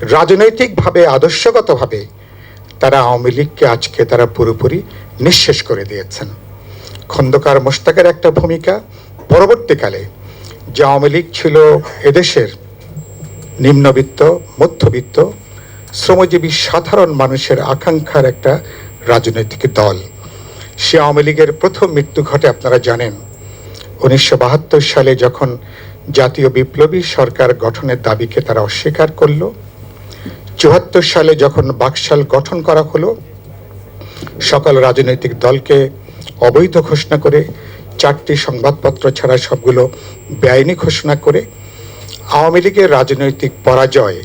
রাজনৈতিকভাবে, আদর্শগতভাবে তারা আওয়ামী লীগকে আজকে তারা পুরোপুরি নিঃশেষ করে দিয়েছেন। খন্দকার মোস্তাকের একটা ভূমিকা, পরবর্তীকালে যে আওয়ামী লীগ ছিল এদেশের নিম্নবিত্ত, মধ্যবিত্ত, শ্রমজীবী সাধারণ মানুষের আকাঙ্ক্ষার একটা রাজনৈতিক দল। সে আওয়ামী লীগের প্রথম মৃত্যু ঘটে, আপনারা জানেন, উনিশশো বাহাত্তর সালে যখন জাতীয় বিপ্লবী সরকার গঠনের দাবিকে তারা অস্বীকার করল চুয়াত্তর সালে যখন বাকশাল গঠন করা হলো, সকল রাজনৈতিক দলকে অবৈধ ঘোষণা করে চারটি সংবাদপত্র ছাড়া সবগুলো বেআইনি ঘোষণা করে আওয়ামী লীগের রাজনৈতিক পরাজয়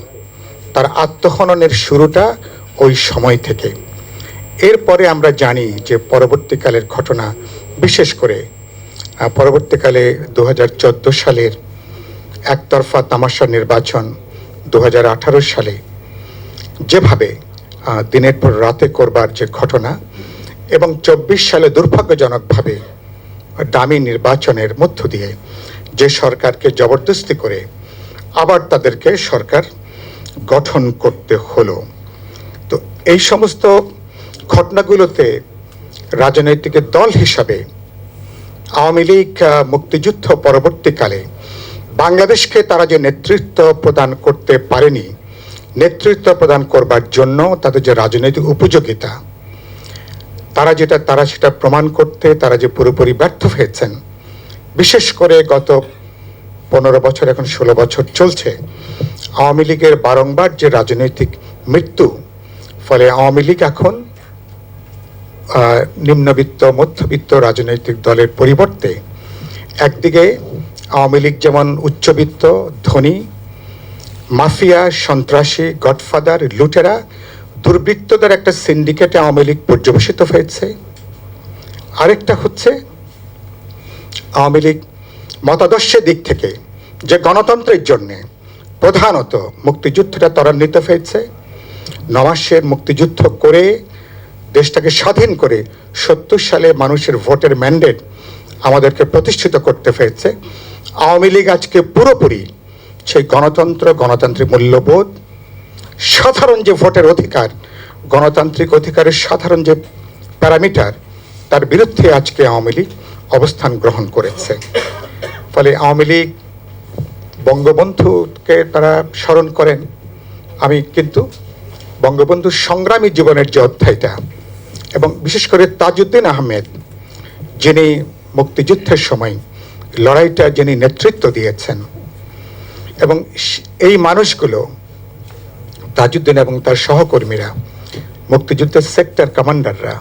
তার আত্মহননের শুরুটা ওই সময় থেকে। এরপরে আমরা জানি যে পরবর্তীকালের ঘটনা, বিশেষ করে পরবর্তীকালে দু হাজার চোদ্দ সালের একতরফা তামাশা নির্বাচন দু হাজার আঠারো সালে যেভাবে দিনের পর রাতে করবার যে ঘটনা এবং চব্বিশ সালে দুর্ভাগ্যজনকভাবে দামি নির্বাচনের মধ্য দিয়ে যে সরকারকে জবরদস্তি করে আবার তাদেরকে সরকার গঠন করতে হলো। তো এই সমস্ত ঘটনাগুলোতে রাজনৈতিক দল হিসাবে আওয়ামী লীগ মুক্তিযুদ্ধ পরবর্তীকালে বাংলাদেশকে তারা যে নেতৃত্ব প্রদান করতে পারেনি নেতৃত্ব প্রদান করবার জন্য তাদের যে রাজনৈতিক উপযোগিতা, তারা যেটা, তারা সেটা প্রমাণ করতে তারা যে পুরোপুরি ব্যর্থ হয়েছেন। বিশেষ করে গত পনেরো বছর, এখন ষোলো বছর চলছে, আওয়ামী লীগের বারংবার যে রাজনৈতিক মৃত্যু, ফলে আওয়ামী লীগ এখন নিম্নবিত্ত, মধ্যবিত্ত রাজনৈতিক দলের পরিবর্তে একদিকে আওয়ামী লীগ যেমন উচ্চবিত্ত, ধনী মাফিয়া, সন্ত্রাসী, গডফাদার, লুটেরা দুর্বৃত্তদের একটা সিন্ডিকেটে আওয়ামী লীগ পর্যবেসিত হয়েছে। আরেকটা হচ্ছে আওয়ামী লীগ মতাদর্শের দিক থেকে যে গণতন্ত্রের জন্যে প্রধানত মুক্তিযুদ্ধটা ত্বরান্বিত হয়েছে। নমাসের মুক্তিযুদ্ধ করে দেশটাকে স্বাধীন করে সত্তর সালে মানুষের ভোটের ম্যান্ডেট আমাদেরকে প্রতিষ্ঠিত করতে হয়েছে। আওয়ামী লীগ আজকে পুরোপুরি সেই গণতন্ত্র, গণতান্ত্রিক মূল্যবোধ, সাধারণ যে ভোটের অধিকার, গণতান্ত্রিক অধিকারের সাধারণ যে প্যারামিটার, তার বিরুদ্ধে আজকে আওয়ামী লীগ অবস্থান গ্রহণ করেছে। ফলে আওয়ামী লীগ বঙ্গবন্ধুকে তারা স্মরণ করেন। আমি কিন্তু বঙ্গবন্ধুর সংগ্রামী জীবনের যে অধ্যায়টা এবং বিশেষ করে তাজউদ্দিন আহমেদ, যিনি মুক্তিযুদ্ধের সময় লড়াইটা যিনি নেতৃত্ব দিয়েছেন এবং এই মানুষগুলো তাজউদ্দিন এবং তার সহকর্মীরা মুক্তিযুদ্ধের সেক্টর কমান্ডাররা,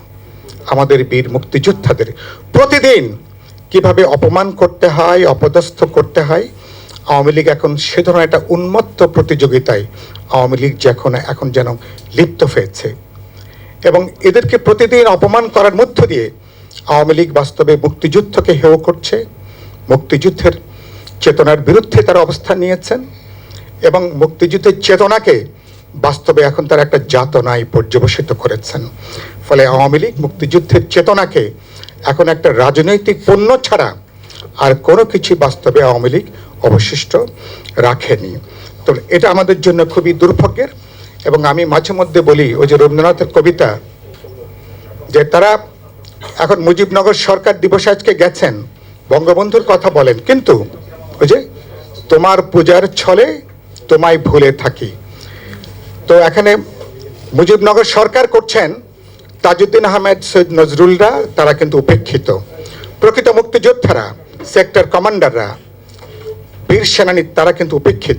আমাদের বীর মুক্তিযোদ্ধাদের প্রতিদিন কীভাবে অপমান করতে হয়, অপদস্থ করতে হয়, আওয়ামী লীগ এখন সে ধরনের একটা উন্মত্ত প্রতিযোগিতায় আওয়ামী লীগ যখন এখন যেন লিপ্ত হয়েছে। এবং এদেরকে প্রতিদিন অপমান করার মধ্য দিয়ে আওয়ামী লীগ বাস্তবে মুক্তিযুদ্ধকে হেয় করছে, মুক্তিযুদ্ধের চেতনার বিরুদ্ধে তারা অবস্থান নিয়েছেন এবং মুক্তিযুদ্ধের চেতনাকে বাস্তবে এখন তারা একটা যাতনায় পর্যবসিত করেছেন। ফলে আওয়ামী লীগ মুক্তিযুদ্ধের চেতনাকে এখন একটা রাজনৈতিক পণ্য ছাড়া আর কোনো কিছু বাস্তবে আওয়ামী লীগ অবশিষ্ট রাখেনি। তো এটা আমাদের জন্য খুবই দুর্ভাগ্যের এবং আমি মাঝে মধ্যে বলি, ওই যে রবীন্দ্রনাথের কবিতা যে তারা এখন মুজিবনগর সরকার দিবসে আজকে গেছেন, বঙ্গবন্ধুর কথা বলেন, কিন্তু যে, তোমার পূজার ছলে তোমায় ভুলে থাকি। তো এখানে মুজিবনগর সরকার করছেন তাজউদ্দিন আহমেদ, সৈয়দ নজরুলরা, তারা কিন্তু উপেক্ষিত। প্রকৃত মুক্তিযোদ্ধারা সেক্টর কমান্ডাররা বীর সেনানী তারা কিন্তু উপেক্ষিত।